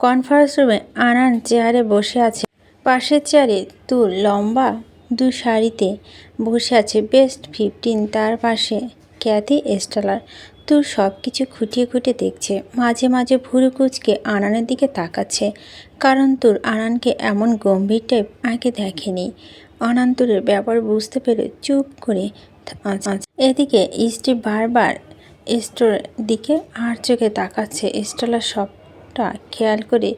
Conference রুমে আনান চেয়ারে বসে আছে। পাশের চেয়ারে তুর লম্বা, দু সারিতে বসে আছে বেস্ট ফিফটিন। তার পাশে ক্যাথি এস্টালার তুর সব কিছু খুঁটিয়ে খুঁটিয়ে দেখছে। মাঝে মাঝে ভুরু কুচকে আনানের দিকে তাকাচ্ছে। কারণ তোর আনানকে এমন গম্ভীর টাইপ আগে দেখেনি। অনান্তরের ব্যাপার বুঝতে পেরে চুপ করে এদিকে স্ত্রী বারবার স্টোর দিকে আর চোখে তাকাচ্ছে স্টেলার সবটা খেয়াল করে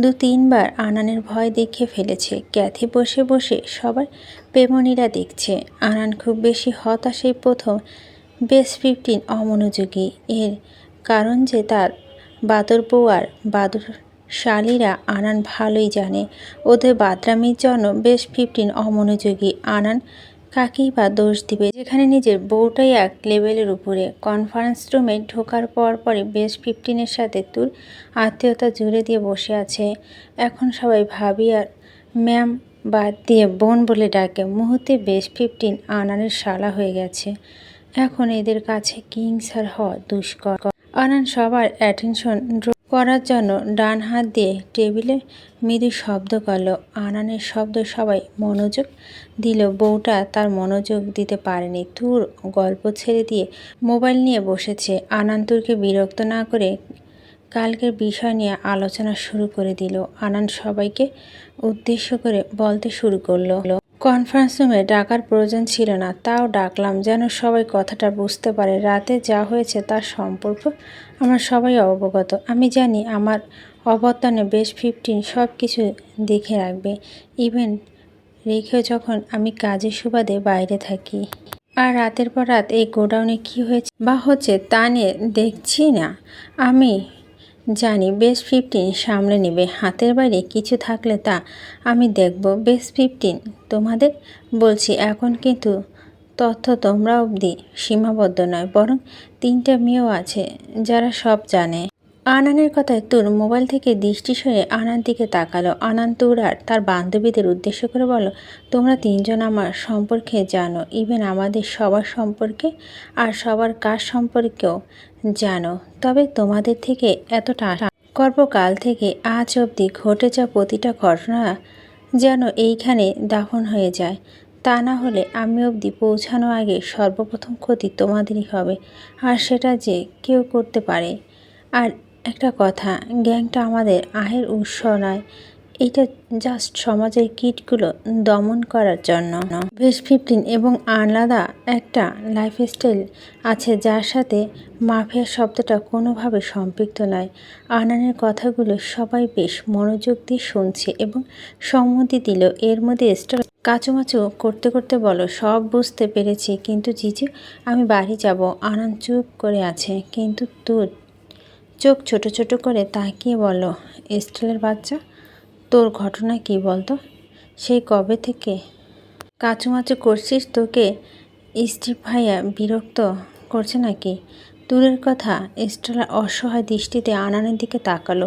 দু তিনবার আনানের ভয় দেখে ফেলেছে। ক্যাথি বসে বসে সবার পেমনিরা দেখছে। আনান খুব বেশি হতাশই প্রথম বেস ফিফটিন অমনোযোগী। এর কারণ যে তার বাদর বউয়ার বাদর শালীরা আনান ভালোই জানে। ওদের বাদরামির জন্য বেশ ফিফটিন অমনোযোগী। আনান কাকেই বা দোষ দিবে? যেখানে নিজের বউটাই এক লেভেলের উপরে। কনফারেন্স রুমে ঢোকার পর পরে বেশ ফিফটিনের সাথে তুর আত্মীয়তা জুড়ে দিয়ে বসে আছে। এখন সবাই ভাবি আর ম্যাম বাদ দিয়ে বোন বলে ডাকে। মুহূর্তে বেশ ফিফটিন আনানের শালা হয়ে গেছে। এখন এদের কাছে কিং স্যার হওয়া দুষ্কর। আনান সবার অ্যাটেনশন ড্র করার জন্য ডান হাত দিয়ে টেবিলে মৃদু শব্দ করল। আনানের শব্দ সবাই মনোযোগ দিল বউটা তার মনোযোগ দিতে পারেনি। তুর গল্প ছেড়ে দিয়ে মোবাইল নিয়ে বসেছে। আনান্তুরকে বিরক্ত না করে কালকের বিষয় নিয়ে আলোচনা শুরু করে দিল। আনান সবাইকে উদ্দেশ্য করে বলতে শুরু করল। কনফারেন্স রুমে ডাকার প্রয়োজন ছিল না। তাও ডাকলাম যেন সবাই কথাটা বুঝতে পারে। রাতে যা হয়েছে তার সম্পর্ক আমরা সবাই অবগত। আমি জানি আমার অবর্তনে বেশ ফিফটিন সব কিছু দেখে রাখবে। ইভেন রেখেও যখন আমি কাজের সুবাদে বাইরে থাকি। আর রাতের পর রাত এই গোডাউনে কি হয়েছে বা হচ্ছে তা নিয়ে দেখছি না। আমি জানি বেশ ফিফটিন সামলে নেবে। হাতের বাইরে কিছু থাকলে তা আমি দেখব। বেশ ফিফটিন তোমাদের? বলছি, এখন কিন্তু তথ্য তোমরা অবধি সীমাবদ্ধ নয়, বরং তিনটা মেয়েও আছে যারা সব জানে। আনানের কথায় তোর মোবাইল থেকে দৃষ্টি সরে আনার দিকে তাকালো। আনান তুর আর তার বান্ধবীদের উদ্দেশ্য করে বলো তোমরা তিনজন আমার সম্পর্কে জানো ইভেন আমাদের সবার সম্পর্কে আর সবার কাজ সম্পর্কেও জানো। তবে তোমাদের থেকে এতটা গর্ভকাল থেকে আজ অবধি ঘটে যাওয়া প্রতিটা ঘটনা যেন এইখানে দাফন হয়ে যায়। তা না হলে আমি অবধি পৌঁছানো আগে সর্বপ্রথম ক্ষতি তোমাদেরই হবে, আর সেটা যে কেউ করতে পারে। আর একটা কথা, গ্যাংটা আমাদের আয়ের উৎস নয়। এটা জাস্ট সমাজের কিটগুলো দমন করার জন্য। বেশ ফিফটিন এবং আলাদা একটা লাইফস্টাইল আছে যার সাথে মাফিয়া শব্দটা কোনোভাবে সম্পৃক্ত নয়। আনানের কথাগুলো সবাই বেশ মনোযোগ দিয়ে শুনছে এবং সম্মতি দিল। এর মধ্যে স্টার কাচুমাচু করতে করতে বলো, সব বুঝতে পেরেছি। কিন্তু জিজু, আমি বাড়ি যাব। আনন্দ চুপ করে আছে। কিন্তু তোর চোখ ছোট ছোট করে তাকিয়ে বলো স্টিলের বাচ্চা, তোর ঘটনা কি বলতো? সেই কবে থেকে কাচুমাচু করছিস তোকে? স্ত্রী ভাইয়া বিরক্ত করছে নাকি? দূরের কথা স্টেলা অসহায় দৃষ্টিতে আনানের দিকে তাকালো।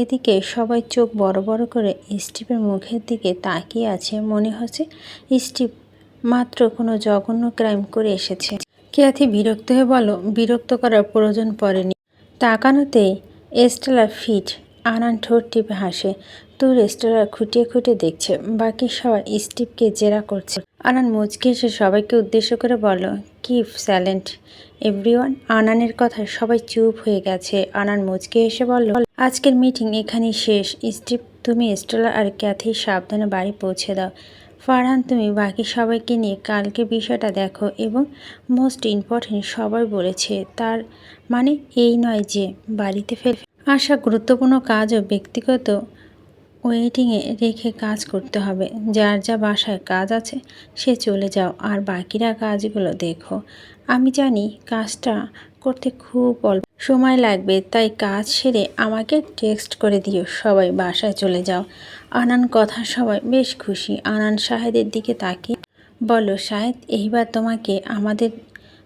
এদিকে সবাই চোখ বড় বড় করে স্টিপের মুখের দিকে তাকিয়ে আছে, মনে হচ্ছে স্টিপ মাত্র কোনো জঘন্য ক্রাইম করে এসেছে। ক্যাথি বিরক্ত হয়ে বলো বিরক্ত করার প্রয়োজন পড়েনি। তাকানোতেই স্টেলার ফিট আনান ঠোঁট টিপে হাসে। তো রেস্টোরাঁ খুঁটিয়ে খুঁটিয়ে দেখছে। বাকি সবাই স্টিভকে জেরা করছে। আনান মুচকে এসে সবাইকে উদ্দেশ্য করে বলল কিপ স্যালেন্ট এভরিওয়ান। আনানের কথায় সবাই চুপ হয়ে গেছে। আনান মুচকে এসে বলল, আজকের মিটিং এখানেই শেষ। স্টিভ, তুমি স্টেলার আর ক্যাথি সাবধানে বাড়ি পৌঁছে দাও। ফারহান, তুমি বাকি সবাইকে নিয়ে কালকে বিষয়টা দেখো এবং মোস্ট ইম্পর্টেন্ট সবাই বলেছে। তার মানে এই নয় যে বাড়িতে ফের আসা গুরুত্বপূর্ণ কাজ ও ব্যক্তিগত ওয়েটিংয়ে রেখে কাজ করতে হবে। যার যা বাসায় কাজ আছে, সে চলে যাও। আর বাকিরা কাজগুলো দেখো। আমি জানি কাজটা করতে খুব অল্প সময় লাগবে, তাই কাজ সেরে আমাকে টেক্সট করে দিও। সবাই বাসায় চলে যাও। আনান কথা সবাই বেশ খুশি। আনান শাহেদের দিকে তাকিয়ে বলো শাহেদ এইবার তোমাকে, আমাদের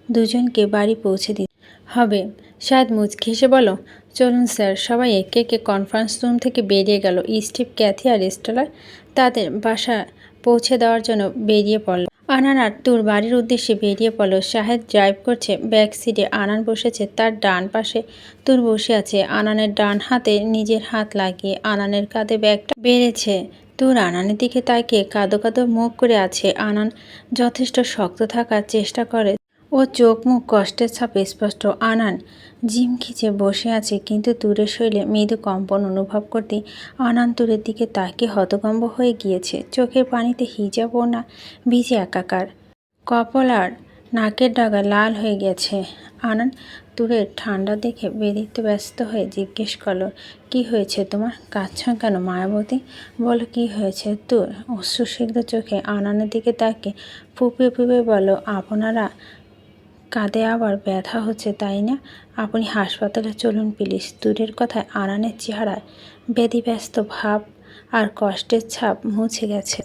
দুজনকে বাড়ি পৌঁছে দিতে হবে। শায়দ মুচকি হেসে বলো চলুন স্যার, সবাই একে একে কনফারেন্স রুম থেকে বেরিয়ে গেল। স্টিভ ক্যাথি আর স্টেলার তাদের বাসা পৌঁছে দেওয়ার জন্য বেরিয়ে পড়ল। আনান আর তোর বাড়ির উদ্দেশ্যে বেরিয়ে পড়ল। শাহেদ ড্রাইভ করছে ব্যাক সিটে আনান বসেছে, তার ডান পাশে তোর বসে আছে। আনানের ডান হাতে নিজের হাত লাগিয়ে আনানের কাঁধে ব্যাগটা বেড়েছে। তোর আনানের দিকে তাকে কাঁদো কাঁদো মুখ করে আছে। আনান যথেষ্ট শক্ত থাকার চেষ্টা করে। ও চোখ মুখ কষ্টের ছাপে স্পষ্ট। আনান জিম খিচে বসে আছে, কিন্তু তুরের শৈলে মৃদু কম্পন অনুভব করতে আনান দূরের দিকে তাকে হতকম্ব হয়ে গিয়েছে। চোখের পানিতে হিজাব ও না, ভিজে একাকার। কপাল আর নাকের ডাগা লাল হয়ে গেছে। আনান দূরের ঠান্ডা দেখে বেরিতে ব্যস্ত হয়ে জিজ্ঞেস করল, কি হয়েছে তোমার? কাঁদছ কেন মায়াবতী? বলো, কি হয়েছে তোর? অশ্রুসিগ্ধ চোখে আনানের দিকে তাকে ফুপিয়ে ফুপিয়ে বলো আপনারা কাঁধে আবার ব্যথা হচ্ছে, তাই না? আপনি হাসপাতালে চলুন প্লিজ। দূরের কথায় আনানের চেহারায় ব্যতিব্যস্ত ভাব আর কষ্টের ছাপ মুছে গেছে।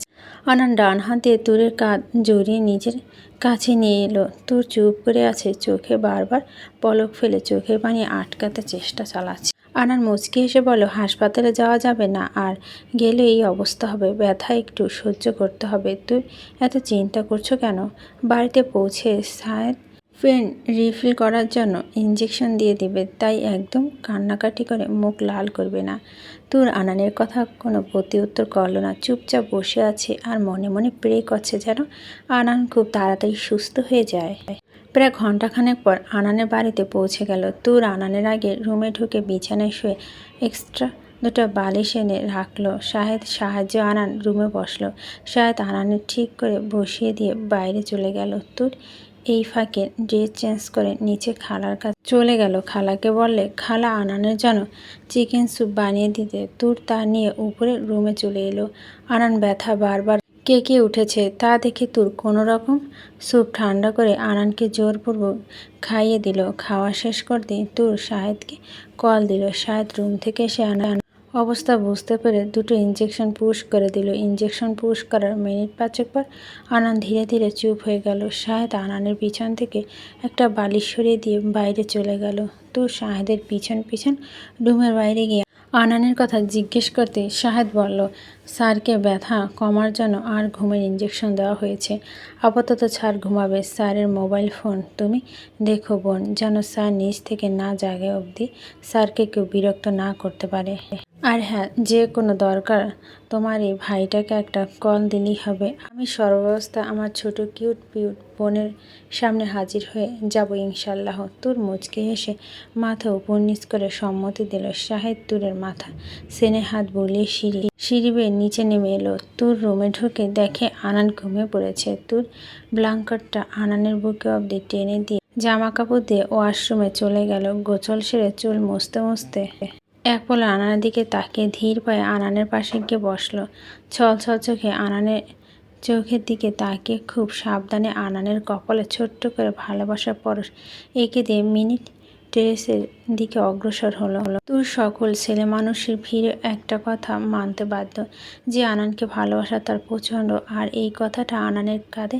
আনান ডান হাত তুরের কাঁধ জড়িয়ে নিজের কাছে নিয়ে এলো। তুর চুপ করে আছে, চোখে বারবার পলক ফেলে চোখের পানি আটকাতে চেষ্টা চালাচ্ছে। আনার মুচকি এসে বলো, হাসপাতালে যাওয়া যাবে না, আর গেলে এই অবস্থা হবে। ব্যথা একটু সহ্য করতে হবে। তুই এত চিন্তা করছ কেন? বাড়িতে পৌঁছে সায়ের পেন রিফিল করার জন্য ইঞ্জেকশন দিয়ে দিবে, তাই একদম কান্নাকাটি করে মুখ লাল করবে না। তোর আনানের কথা কোনো প্রতি উত্তর করল না, চুপচাপ বসে আছে আর মনে মনে প্রে করছে যেন আনান খুব তাড়াতাড়ি সুস্থ হয়ে যায়। প্রায় ঘন্টাখানেক পর আনানের বাড়িতে পৌঁছে গেল। তোর আনানের আগে রুমে ঢুকে বিছানায় শুয়ে এক্সট্রা দুটো বালিশ এনে রাখল। শাহেদ সাহায্য আনান রুমে বসল। শাহেদ আনানের ঠিক করে বসিয়ে দিয়ে বাইরে চলে গেল। তোর এই ফাঁকে ড্রেস চেঞ্জ করে নিচে খালার কাছে চলে গেল। খালাকে বললে, খালা আনানের জন্য চিকেন স্যুপ বানিয়ে দিতে। তুর তা নিয়ে উপরে রুমে চলে এলো। আনান ব্যথা বারবার কে কে উঠেছে। তা দেখে তুর কোনো রকম স্যুপ ঠান্ডা করে আনানকে জোরপূর্বক খাইয়ে দিল। খাওয়া শেষ করতে তুর শাহেদকে কল দিল। শাহেদ রুম থেকে এসে আনান অবস্থা বুঝতে পেরে দুটো ইঞ্জেকশন পুশ করে দিল। ইঞ্জেকশন পুশ করার মিনিট পাঁচেক পর আনান ধীরে ধীরে চুপ হয়ে গেল। শাহেদ আনানের পিছন থেকে একটা বালিশ সরিয়ে দিয়ে বাইরে চলে গেল। তো শাহেদের পিছন পিছন রুমের বাইরে গিয়ে আনানের কথা জিজ্ঞেস করতে শাহেদ বলল, স্যারকে ব্যথা কমার জন্য আর ঘুমের ইঞ্জেকশন দেওয়া হয়েছে। আপাতত স্যার ঘুমাবে। স্যারের মোবাইল ফোন তুমি দেখো বোন, যেন স্যার নিজ থেকে না জাগে অবধি স্যারকে কেউ বিরক্ত না করতে পারে। আর হ্যাঁ যে কোনো দরকার তোমার এই ভাইটাকে একটা কল দিলেই হবে। আমি সর্বাবস্থা আমার ছোট কিউট পিউট বোনের সামনে হাজির হয়ে যাব ইনশাল্লাহ তোর মুচকে এসে মাথা উপর করে সম্মতি দিল শাহেদ তুরের মাথা। সেনে হাত বলিয়ে সিঁড়ি সিঁড়ি বেয়ে নিচে নেমে এলো। তুর রুমে ঢুকে দেখে আনান ঘুমিয়ে পড়েছে। তুর ব্লাঙ্কটটা আনানের বুকে অবধি টেনে দিয়ে জামা কাপড় দিয়ে ওয়াশরুমে চলে গেল। গোচল সেরে চুল মুছতে মুছতে এক পলে আনানের দিকে তাকিয়ে ধীর পায়ে আনানের পাশে গিয়ে বসল। ছল ছল চোখে আনানের চোখের দিকে তাকিয়ে খুব সাবধানে আনানের কপালে ছোট্ট করে ভালোবাসার পরশ এঁকে দিয়ে মিনিট টেরেসের দিকে অগ্রসর হলো। হলো তোর সকল ছেলে মানুষের ভিড়ে একটা কথা মানতে বাধ্য যে আনানকে ভালোবাসা তার প্রচণ্ড। আর এই কথাটা আনানের কাঁধে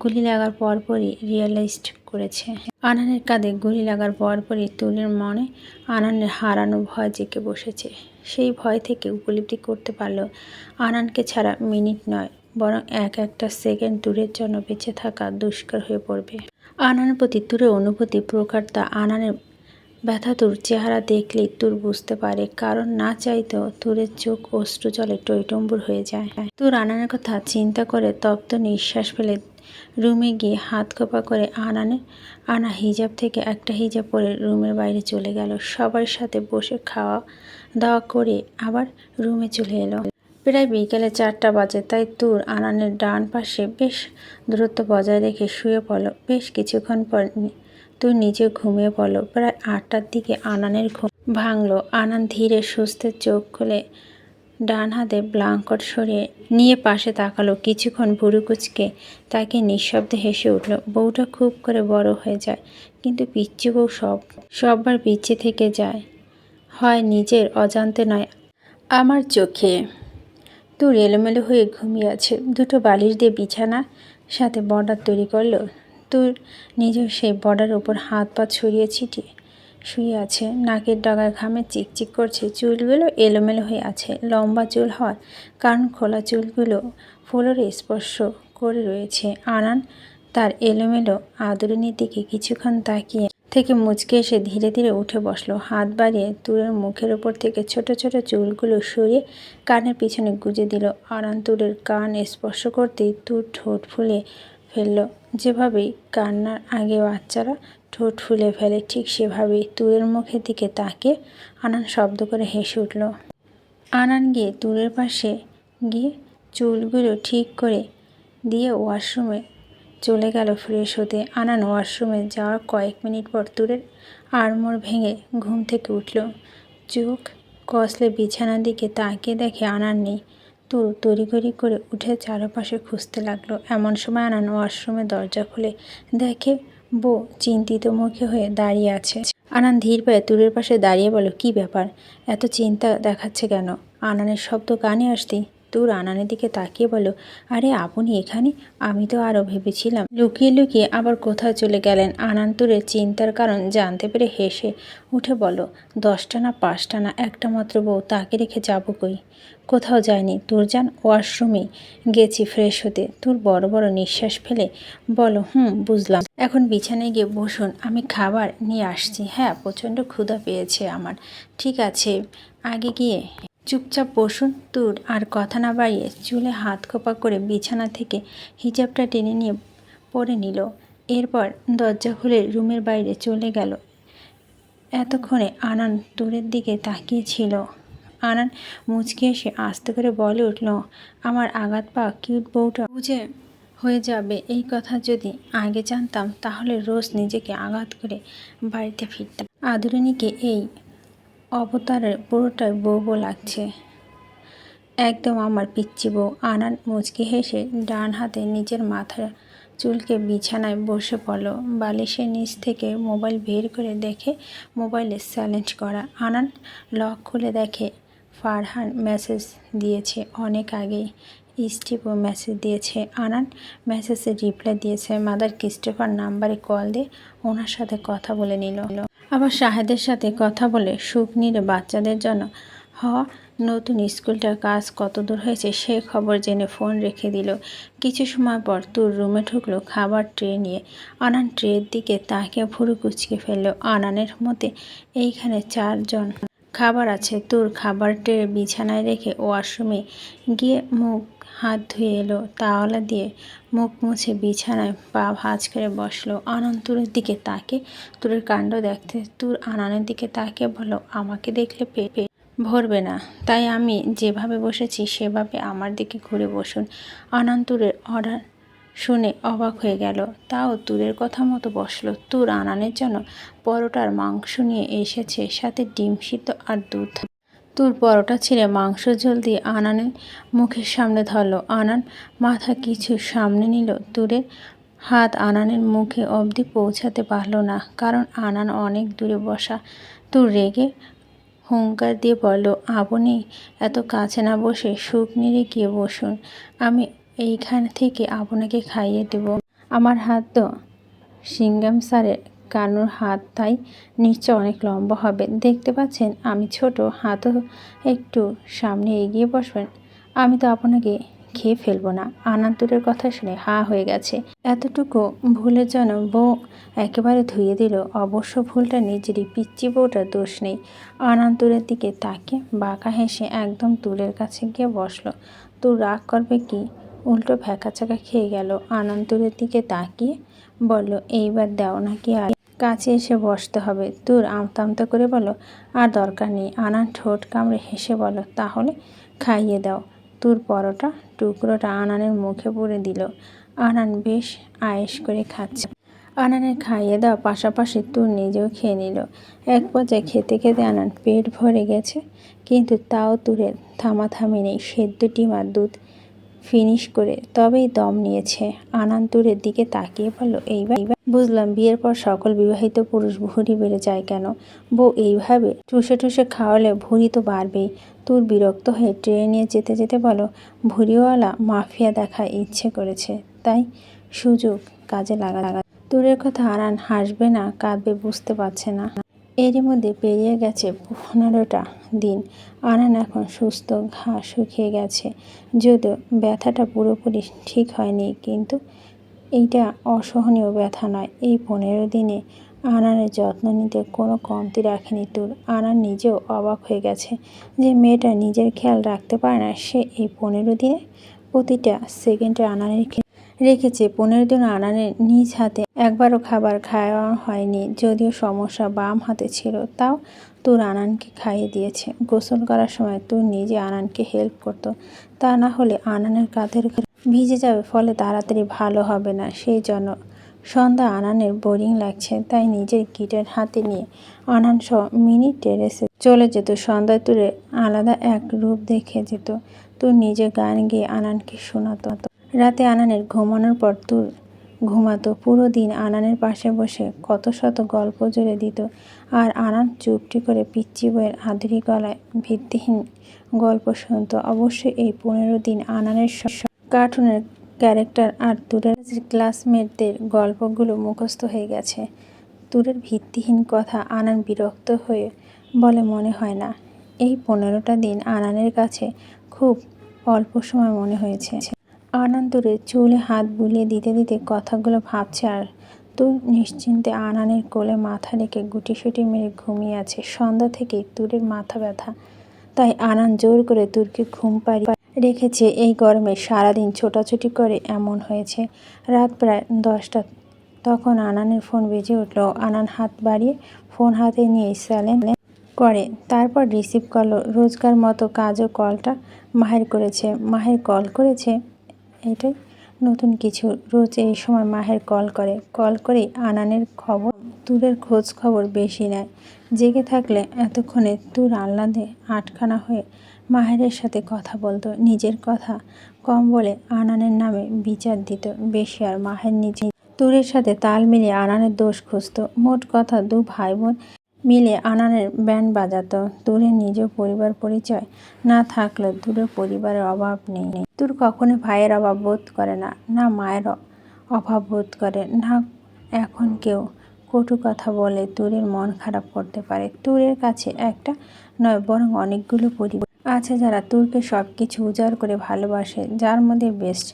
গুলি লাগার পরপরই রিয়েলাইজড করেছে। আনানের কাঁধে গুলি লাগার পরপরই তুলের মনে আনানের হারানো ভয় জেঁকে বসেছে। সেই ভয় থেকে উপলব্ধি করতে পারল আনানকে ছাড়া মিনিট নয়, বরং এক একটা সেকেন্ড দূরের জন্য বেঁচে থাকা দুষ্কর হয়ে পড়বে। আনানের প্রতি তুরের অনুভূতি প্রকার তা আনানের ব্যথা তোর চেহারা দেখলেই তুর বুঝতে পারে, কারণ না চাইতেও তুরের চোখ অশ্রু জলে টইটম্বুর হয়ে যায়। তুর আনানের কথা চিন্তা করে তপ্ত নিঃশ্বাস ফেলে রুমে গিয়ে হাত কোপা করে আনানে, আনা হিজাব থেকে একটা হিজাব পরে রুমের বাইরে চলে গেল। সবার সাথে বসে খাওয়া দাওয়া করে আবার রুমে চলে এলো। প্রায় বিকেলে চারটা বাজে, তাই তুর আনানের ডান পাশে বেশ দূরত্ব বজায় রেখে শুয়ে পড়ল। বেশ কিছুক্ষণ পর তুই নিজে ঘুমিয়ে পড়ল। প্রায় আটটার দিকে আনানের ঘুম ভাঙলো। আনান ধীরে সুস্থে চোখ খুলে ডান হাতে ব্লাঙ্কট সরিয়ে নিয়ে পাশে তাকালো। কিছুক্ষণ ভুরুকুচকে তাকে নিঃশব্দে হেসে উঠল, বউটা খুব করে বড় হয়ে যায়, কিন্তু পিচ্ছি বউ সব, সববার পিচ্ছে থেকে যায়। হয় নিজের, অজান্তে নয়, আমার চোখে। তুর এলোমেলো হয়ে ঘুমিয়ে আছে, দুটো বালিশ দিয়ে বিছানা সাথে বর্ডার তৈরি করল। তোর নিজের সেই বর্ডার উপর হাত পা ছড়িয়ে ছিটিয়ে শুয়ে আছে। নাকের ডাগায় ঘামে চিকচিক করছে। চুলগুলো এলোমেলো হয়ে আছে। লম্বা চুল হওয়ার কারণ খোলা চুলগুলো ফুলের স্পর্শ করে রয়েছে। আনান তার এলোমেলো আদরিনীর দিকে কিছুক্ষণ তাকিয়ে থেকে মুচকে এসে ধীরে ধীরে উঠে বসল। হাত বাড়িয়ে তুরের মুখের ওপর থেকে ছোট ছোট চুলগুলো সরিয়ে কানের পিছনে গুজে দিল। আনান তুরের কান স্পর্শ করতেই তুর ঠোঁট ফুলে ফেলল। যেভাবেই কান্নার আগে বাচ্চারা ঠোঁট ফুলে ফেলে ঠিক সেভাবেই তুরের মুখের দিকে তাকে আনান শব্দ করে হেসে উঠল। আনান গিয়ে তুরের পাশে গিয়ে চুলগুলো ঠিক করে দিয়ে ওয়াশরুমে চলে গেল ফ্রেশ হতে। আনান ওয়াশরুমে যাওয়ার কয়েক মিনিট পর তুরের আড়মোড় ভেঙে ঘুম থেকে উঠল। চোখ কসলে বিছানার দিকে তাকিয়ে দেখে আনান নেই। তুর তড়িঘড়ি করে উঠে চারপাশে খুঁজতে লাগল। এমন সময় আনান ওয়াশরুমে দরজা খুলে দেখে বউ চিন্তিত মুখে হয়ে দাঁড়িয়ে আছে। আনান ধীর পায়ে তুরের পাশে দাঁড়িয়ে বলো, কি ব্যাপার? এত চিন্তা দেখাচ্ছে কেন? আনানের শব্দ কানে আসতেই তুর আনানের দিকে তাকিয়ে বলো আরে আপনি এখানে? আমি তো আরও ভেবেছিলাম। লুকিয়ে লুকিয়ে আবার কোথাও চলে গেলেন। আনান তুরের চিন্তার কারণ জানতে পেরে হেসে উঠে বলো দশটা না পাঁচটা না একটা মাত্র বউ, তাকে রেখে যাব কই? কোথাও যায়নি। তোর যান ওয়াশরুমে গেছি ফ্রেশ হতে। তোর বড় বড় নিঃশ্বাস ফেলে বলো, হুম, বুঝলাম। এখন বিছানায় গিয়ে বসুন, আমি খাবার নিয়ে আসছি। হ্যাঁ প্রচণ্ড ক্ষুধা পেয়েছে আমার। ঠিক আছে, আগে গিয়ে চুপচাপ বসুন তুর আর কথা না বাড়িয়ে চুলে হাত খোপা করে বিছানা থেকে হিজাবটা টেনে নিয়ে পরে নিল। এরপর দরজা খুলে রুমের বাইরে চলে গেল। এতক্ষণে আনান তুরের দিকে তাকিয়েছিল। আনান মুচকে এসে আস্তে করে বলে উঠল, আমার আঘাত পা কিউট বউটা বুঝে হয়ে যাবে। এই কথা যদি আগে জানতাম, তাহলে রোজ নিজেকে আঘাত করে বাড়িতে ফিরতাম। আদরিনীকে এই অবতারের পুরোটাই বউ বউ লাগছে। একদম আমার পিচ্ছি বউ। আনান মুচকি হেসে ডান হাতে নিজের মাথার চুলকে বিছানায় বসে পড়ল। বালিশের নিচ থেকে মোবাইল বের করে দেখে মোবাইলে চ্যালেঞ্জ করা। আনান লক খুলে দেখে ফারহান মেসেজ দিয়েছে। অনেক আগেই স্টিভও মেসেজ দিয়েছে। আনান মেসেজে রিপ্লাই দিয়েছে, মাদার ক্রিস্টোফার নাম্বারে কল দিয়ে ওনার সাথে কথা বলে নিল। আবার শাহেদের সাথে কথা বলে সুখ নিলে বাচ্চাদের জন্য, হ, নতুন স্কুলটার কাজ কত দূর হয়েছে সে খবর জেনে ফোন রেখে দিল। কিছু সময় পর তোর রুমে ঢুকলো খাবার ট্রে নিয়ে। আনান ট্রের দিকে তাকে ভুরু কুচকে ফেলল। আনানের মতে এইখানে চারজন খাবার আছে। তোর খাবার ট্রে বিছানায় রেখে ওয়াশরুমে গিয়ে মুখ হাত ধুয়ে এলো তাওয়ালা দিয়ে মুখ মুছে বিছানায় পা ভাঁজ করে বসল। আনন্দুরের দিকে তাকে, তুরের কাণ্ড দেখতে তুর আনানের দিকে তাকে বলো আমাকে দেখলে পেটে ভরবে না। তাই আমি যেভাবে বসেছি সেভাবে আমার দিকে ঘুরে বসুন। আনান্তুরের অর্ডার শুনে অবাক হয়ে গেল। তাও তুরের কথা মতো বসল। তুর আনানের জন্য পরোটার মাংস নিয়ে এসেছে, সাথে ডিম সিদ্ধ আর দুধ। তুর পরোটা ছিঁড়ে মাংস ঝোল দিয়ে আনানের মুখের সামনে ধরলো। আনান মাথা কিছু সামনে নিল। তুরের হাত আনানের মুখে অবধি পৌঁছাতে পারল না, কারণ আনান অনেক দূরে বসা। তুর রেগে হুঙ্কার দিয়ে বলল আপনি এত কাছে না বসে সুখ নিরে গিয়ে বসুন? আমি এইখান থেকে আপনাকে খাইয়ে দেব। আমার হাত তো সিঙ্গাম স্যারের কানুর হাত তাই নিশ্চয় অনেক লম্বা হবে। দেখতে পাচ্ছেন, আমি ছোট, হাতও একটু সামনে এগিয়ে বসবেন। আমি তো আপনাকে খেয়ে ফেলব না। আনান্তুরের কথা শুনে হা হয়ে গেছে। এতটুকু ভুলের জন্য বউ একেবারে ধুয়ে দিল। অবশ্য ভুলটা নিজেরই পিচ্ছি বউটার দোষ নেই। আনান্তুরের দিকে তাকে বাঁকা হেসে একদম তুলের কাছে গিয়ে বসল। তুর রাগ করবে কি? উল্টো চাকা খেয়ে গেল। আনন্দরের দিকে তাকিয়ে বলল, এইবার দাও নাকি আর কাছে এসে বসতে হবে। তোর আমতা করে বলো, আর দরকার নেই। আনান ঠোঁট কামড়ে হেসে বলো, তাহলে খাইয়ে দাও। তুর পরোটা, টুকরোটা আনানের মুখে পড়ে দিল। আনান বেশ আয়েস করে খাচ্ছে। আনানের খাইয়ে দেওয়া পাশাপাশি তুর নিজেও খেয়ে নিল। এক পর্যায়ে খেতে খেতে আনান পেট ভরে গেছে, কিন্তু তাও তুরের থামাথামি নেই। সেদ্ধ ডিম আর দুধ ফিনিশ করে তবেই দম নিয়েছে। আনান্তুরের দিকে তাকিয়ে বলল, এইবার বুঝলাম, বিয়ের পর সকল বিবাহিত পুরুষ ভুঁড়ি বেড়ে যায় কেন? বউ এইভাবে টুসে টুসে খাওয়ালে ভুঁড়ি তো বাড়বেই। তুর বিরক্ত হয়ে ট্রেনে নিয়ে যেতে যেতে বলো ভুঁড়িওয়ালা মাফিয়া দেখার ইচ্ছে করেছে, তাই সুযোগ কাজে লাগা লাগা তুরের কথা আরান হাসবে না, কাঁদবে, বুঝতে পারছে না। এরই মধ্যে পেরিয়ে গেছে পনেরোটা দিন। আনান এখন সুস্থ, ঘা শুকিয়ে গেছে। যদিও ব্যথাটা পুরোপুরি ঠিক হয়নি, কিন্তু এইটা অসহনীয় ব্যথা নয়। এই পনেরো দিনে আনানের যত্ন নিতে কোনো কমতি রাখেনি তুর। আনান নিজেও অবাক হয়ে গেছে যে মেয়েটা নিজের খেয়াল রাখতে পারে না। সে এই পনেরো দিনে প্রতিটা সেকেন্ডে আনানের রেখেছে। পনেরো দিন আনানের নিজ হাতে একবারও খাবার খাওয়া হয়নি, যদিও সমস্যা বাম হাতে ছিল। তাও তোর আনানকে খাইয়ে দিয়েছে। গোসল করার সময় তোর নিজে আনানকে হেল্প করতো। তা না হলে আনানের কাঁধের ভিজে যাবে, ফলে তাড়াতাড়ি ভালো হবে না। সেই জন্য সন্ধ্যা আনানের বোরিং লাগছে, তাই নিজের গিটার হাতে নিয়ে আনান সহ মিনি টেরেসে চলে যেত। সন্ধ্যায় তুলে আলাদা এক রূপ দেখে যেত। তুই নিজে গান গেয়ে আনানকে শোনাতো। রাতে আনানের ঘুমানোর পর তুর ঘুমাতো। পুরো দিন আনানের পাশে বসে কত শত গল্প জুড়ে দিত। আর আনান চুপটি করে পিচ্চি বইয়ের আধুরি গলায় ভিত্তিহীন গল্প শুনত। অবশ্যই এই পনেরো দিন আনানের কার্টুনের ক্যারেক্টার আর তুরের ক্লাসমেটদের গল্পগুলো মুখস্থ হয়ে গেছে। তুরের ভিত্তিহীন কথা আনান বিরক্ত হয়ে বলে, মনে হয় না, এই পনেরোটা দিন আনানের কাছে খুব অল্প সময় মনে হয়েছে। আনন্দরে চুলে হাত বুলিয়ে দিতে দিতে কথাগুলো ভাবছে আর তুর নিশ্চিন্তে আনানের কোলে মাথা রেখে গুটিসুটি মেরে ঘুমিয়ে আছে। সন্ধ্যা থেকেই তুরের মাথা ব্যথা। তাই আনান জোর করে তুরকে ঘুম পাড়ি রেখেছে এই গরমে সারাদিন ছোটাছুটি করে এমন হয়েছে। রাত প্রায় দশটা। তখন আনানের ফোন বেজে উঠল। আনান হাত বাড়িয়ে ফোন হাতে নিয়ে স্যালেন করে। তারপর রিসিভ করল। রোজকার মতো কাজও কলটা মাহের করেছে। মাহের কল করেছে এটাই। নতুন কিছু রোজ এই সময় মাহের কল করে। কল করে আনানের খবর, তুরের খোঁজ খবর বেশি নেয়। জেগে থাকলে এতক্ষণে তুর আহ্লাদে আটখানা হয়ে মাহেরের সাথে কথা বলতো, নিজের কথা। কম বলে আনানের নামে বিচার দিত। বেশি আর মাহের নিজে তুরের সাথে তাল মিলিয়ে আনানের দোষ খুঁজত। মোট কথা দু ভাই বোন মিলে আনানের ব্যান্ড বাজাতো। দূরে নিজ পরিবার পরিচয় না থাকলেও দূরে পরিবারের অভাব নেই। তোর কখনো ভাইয়ের অভাব বোধ করে না না মায়ের অভাব বোধ করে, না এখন কেউ কটু কথা বলে তুরের মন খারাপ করতে পারে। তুরের কাছে একটা নয়, বরং অনেকগুলো পরিবার আছে যারা তুরকে সব কিছু উজাড় করে ভালোবাসে, যার মধ্যে বেস্ট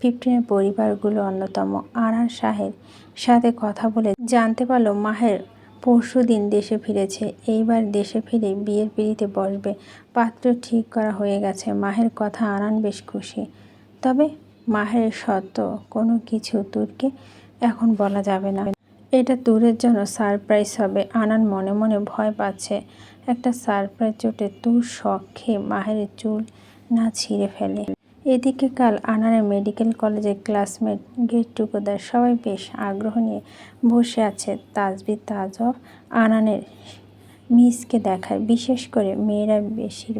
ফিফটিনের পরিবারগুলো অন্যতম। আনার শাহের সাথে কথা বলে জানতে পারল মাহের পরশু দিন দেশে ফিরেছে। এইবার দেশে ফিরে বিয়ের পিড়িতে বসবে। পাত্র ঠিক করা হয়ে গেছে। মাহের কথা আনান বেশ খুশি। তবে মাহের সত্য কোনো কিছু তুরকে এখন বলা যাবে না। এটা তুরের জন্য সারপ্রাইজ হবে। আনান মনে মনে ভয় পাচ্ছে। একটা সারপ্রাইজ চোটে তুর শখে মাহের চুল না ছিঁড়ে ফেলে। এদিকে কাল আনানের মেডিকেল কলেজের ক্লাসমেট গেট টুগেদার সবাই বেশ আগ্রহ নিয়ে বসে আছে। তাজবি তাজও আনানের মিসকে দেখায়, বিশেষ করে মেয়েরা বেশি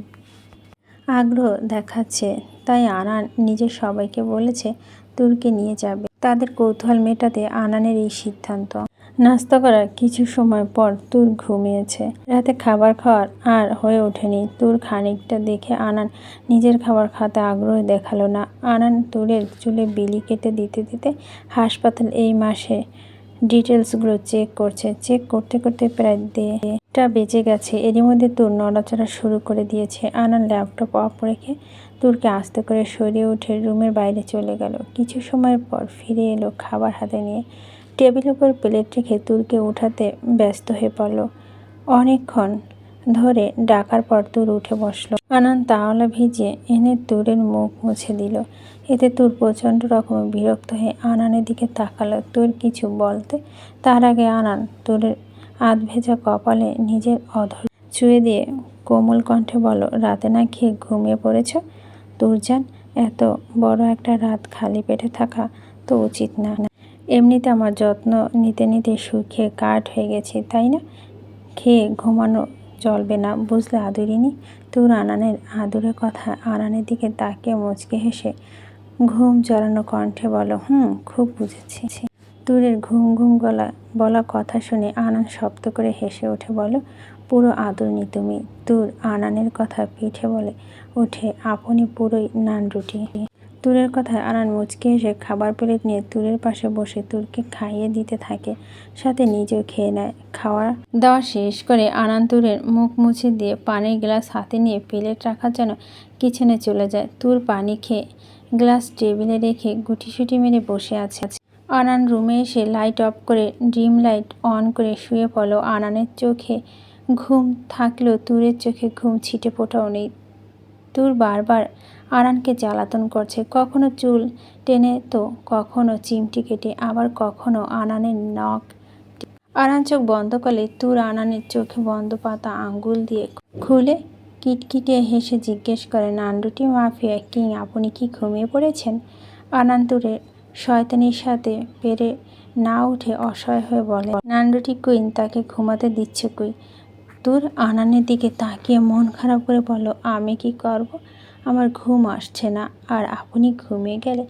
আগ্রহ দেখাচ্ছে। তাই আনান নিজে সবাইকে বলেছে, তুর্কে নিয়ে যাবে। তাদের কৌতূহল মেটাতে আনানের এই সিদ্ধান্ত। নাস্তা করার কিছু সময় পর তুর ঘুমিয়েছে। রাতে খাবার খাওয়ার আর হয়ে ওঠেনি। তুর খানিকটা দেখে আনান নিজের খাবার খাতে আগ্রহ দেখাল না। আনান তুরের চুলে বিলি কেটে দিতে দিতে হাসপাতাল এই মাসে ডিটেলসগুলো চেক করছে। চেক করতে করতে প্রায় দেড়টা বেঁচে গেছে। এরই মধ্যে তুর নড়াচড়া শুরু করে দিয়েছে। আনান ল্যাপটপ অফ রেখে তুরকে আস্তে করে সরিয়ে উঠে রুমের বাইরে চলে গেল। কিছু সময় পর ফিরে এলো খাবার হাতে নিয়ে। টেবিলের উপর প্লেট রেখে তুরকে উঠাতে ব্যস্ত হয়ে পড়ল। অনেকক্ষণ ধরে ডাকার পর তুর উঠে বসল। আনান তাওলা ভিজে এনে তুরের মুখ মুছে দিল। এতে তুর প্রচণ্ড রকম বিরক্ত হয়ে আনানের দিকে তাকালো। তুর কিছু বলতে, তার আগে আনান তুরের আধ ভেজা কপালে নিজের অধর চুয়ে দিয়ে কোমল কণ্ঠে বলো রাতে না খেয়ে ঘুমিয়ে পড়েছ? তুরজান এত বড় একটা রাত খালি পেটে থাকা তো উচিত না। এমনিতে আমার যত্ন নিতে নিতে শুকিয়ে কাঠ হয়ে গেছে, তাই না? খেয়ে ঘুমানো চলবে না, বুঝলে আদুরিনি? তোর আনানের আদুরে কথা আনানের দিকে তাকিয়ে মুচকে হেসে ঘুম জড়ানো কণ্ঠে বলো, হুম, খুব বুঝেছি। তুরের ঘুম ঘুম গলা বলা কথা শুনে আনান শব্দ করে হেসে উঠে বলো, পুরো আদরনি তুমি। তোর আনানের কথা পিঠে বলে উঠে আপনি পুরোই নান রুটি তুরের কথায় আনান মুচকে এসে খাবার প্লেট নিয়ে তুরের পাশে বসে তুরকে খাইয়ে দিতে থাকে, সাথে নিজেও খেয়ে নেয়। খাওয়া দাওয়া শেষ করে আনান তুরের মুখ মুছে দিয়ে পানির গ্লাস হাতে নিয়ে প্লেট রাখার জন্য কিচেনে চলে যায়। তুর পানি খেয়ে গ্লাস টেবিলে রেখে গুটিসুটি মেরে বসে আছে। আনান রুমে এসে লাইট অফ করে ড্রিম লাইট অন করে শুয়ে পড়ল আনানের চোখে। ঘুম থাকলেও তুরের চোখে ঘুম ছিটে ফোটাও নেই। তুর বারবার আনানকে জ্বালাতন করছে। কখনো চুল টেনে তো কখনো চিমটি কেটে, আবার কখনো আনানের নখ আরান চোখ বন্ধ করলে তুর আনানের চোখে বন্ধ পাতা আঙ্গুল দিয়ে খুলে কিটকিটে হেসে জিজ্ঞেস করে, নান্ডুটি মাফিয়া কিং, আপনি কি ঘুমিয়ে পড়েছেন? আনান তুরের শয়তানির সাথে পেরে না উঠে অসহায় হয়ে বলে, নান্ডুটি কুইন, তাকে ঘুমাতে দিচ্ছে কুই? তোর আনানের দিকে তাকিয়ে মন খারাপ করে বলল, আমি কি করব? আমার ঘুম আসছে না। আর আপনি ঘুমিয়ে গেলে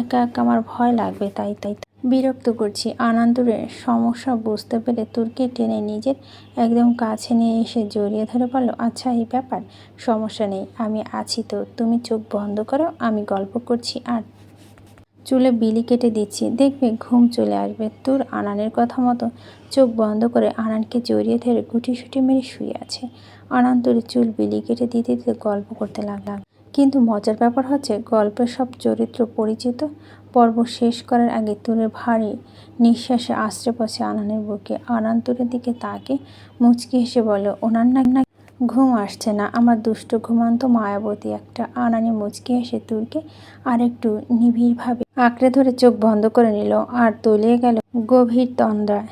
একা একা আমার ভয় লাগবে, তাই তাই বিরক্ত করছি। আনন্দরের সমস্যা বুঝতে পেরে তুর্কি টেনে নিজের একদম কাছে নিয়ে এসে জড়িয়ে ধরে বলল আচ্ছা এই ব্যাপার, সমস্যা নেই, আমি আছি তো, তুমি চোখ বন্ধ করো, আমি গল্প করছি, আর চুলে বিলি কেটে দিচ্ছি। দেখবে ঘুম চলে আসবে। তোর আনানের কথা মতো চোখ বন্ধ করে আনানকে জড়িয়ে ধরে গুটিসুটি মেরে শুয়ে আছে। আনান তোর চুল বিলি কেটে দিতে দিতে গল্প করতে লাগলাম কিন্তু মজার ব্যাপার হচ্ছে, গল্পের সব চরিত্র পরিচিত, পর্ব শেষ করার আগে তুলে ভারী নিঃশ্বাসে আশ্রে পড়ছে আনানের বুকে। আনান তুরের দিকে তাকে, মুচকি হেসে বলে ওনার না না, ঘুম আসছে না, আমার দুষ্ট ঘুমান্ত মায়াবতী একটা। আনানি মুচকি হেসে তুরকে আরেকটু নিবিড়ভাবে আঁকড়ে ধরে চোখ বন্ধ করে নিল, আর তলিয়ে গেল গভীর তন্দ্রায়।